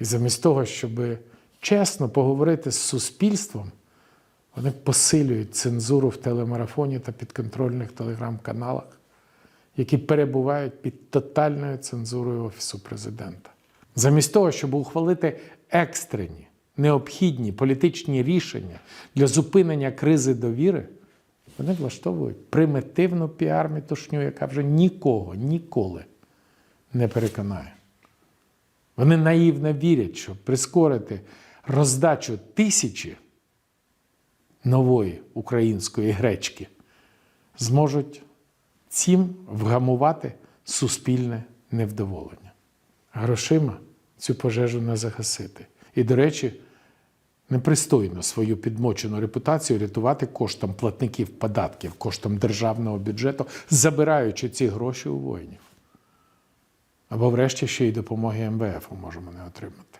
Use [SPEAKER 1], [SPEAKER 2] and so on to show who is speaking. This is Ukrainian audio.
[SPEAKER 1] І замість того, щоб чесно поговорити з суспільством, вони посилюють цензуру в телемарафоні та підконтрольних телеграм-каналах, які перебувають під тотальною цензурою Офісу президента. Замість того, щоб ухвалити екстрені, необхідні політичні рішення для зупинення кризи довіри, вони влаштовують примітивну піар-мітушню, яка вже нікого ніколи не переконає. Вони наївно вірять, що прискорити роздачу тисячі нової української гречки зможуть цим вгамувати суспільне невдоволення. Грошима цю пожежу не загасити. І, до речі, непристойно свою підмочену репутацію рятувати коштом платників податків, коштом державного бюджету, забираючи ці гроші у воїнів. Або врешті ще й допомоги МВФ можемо не отримати.